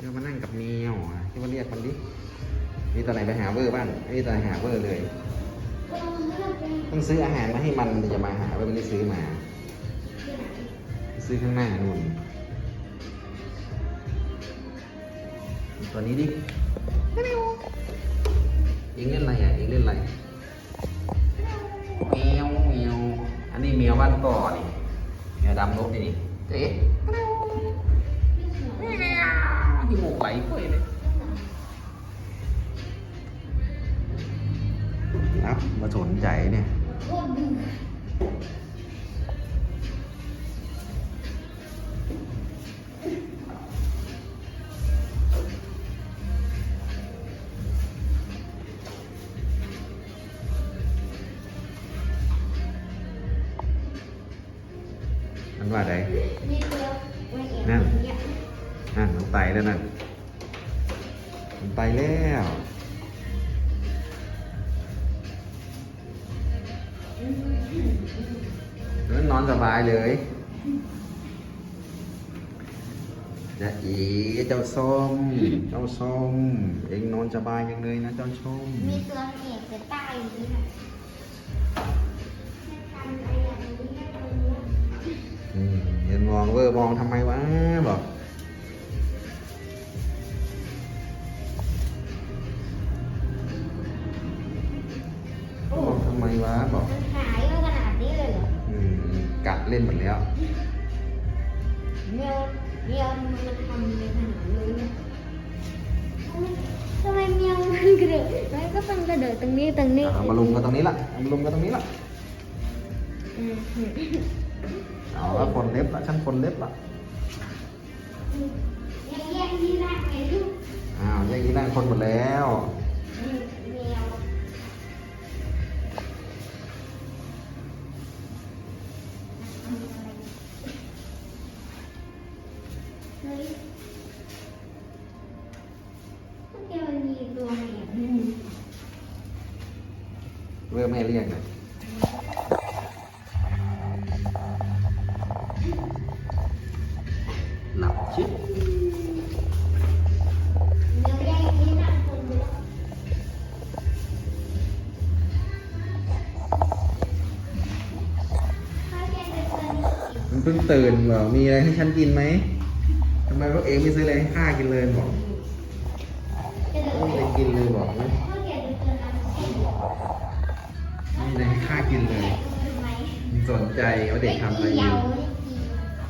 เดี๋ยวมานั่งกับแมวอะที่ว่าเรียกมันดิมีตัวไหนไปหาเวอร์บ้างไม่มีตัวไหนหาเวอร์เลยต้องซื้ออาหารมาให้มันถึงจะมาหาเวอร์ไม่ได้ซื้อมา ซื้อข้างหน้านู่นตัวนี้ดิเองเล่นอะไรอะเองเล่นอะไรแมวแมวอันนี้แมวบ้านก่อนี่แมวดำนกนี่นี่เจ๊ ที่หมกไหลเฟ้ยเลยรับมาสนใจเนี่ยมันว่าไดนั่น นั่นมันไตแล้วนั่นมันไตแล้วแล้วนอนสบายเลยจะอีเจ้าส้ม เจ้าส้ม เองนอนสบายยังเลยนะเจ้าส้ม มีตัวเอกจะใต้อยู่นี่ค่ะทำอะไรอย่างนี้ให้ตรงนี้อืมเห็นมองเวอร์มองทำไมวะบอก ไมวะบอกมันหายมาขนาดนี้เลยเหรออืมกัดเล่นหมดแล้วเมียวเมียวมันทำในขนาดนี้เนี่ยทำไมเมียวมันกระโดดแล้วก็ต้องกระโดดตรงนี้ตรงนี้เอามาลุมกันตรงนี้ละเอามาลุมกันตรงนี้ละอืมเอาละคนเล็บละฉันคนเล็บละแย่งแย่งที่นั่งไงลูกอ้าวอย่างนี้นั่งคนหมดแล้ว เฮ้ยเดี๋ยวมันมีตัวอะไรอย่างนี้เร์ไม่เรียกเลยหลับชิดเดี๋ยวแย่งที่นั่งคนเดียวถ้าแกจะเจอมันเพิ่งตื่นบอมีอะไรให้ฉันกินไหม ทำไมพวกเองไม่ซื้ออะไรให้ข้ากินเลยบอกไม่มีอะไรกินเลยบอกเจออะไม่มีอะไรให้ข้ากินเลย สนใจว่าเด็กทำอะไรอยู่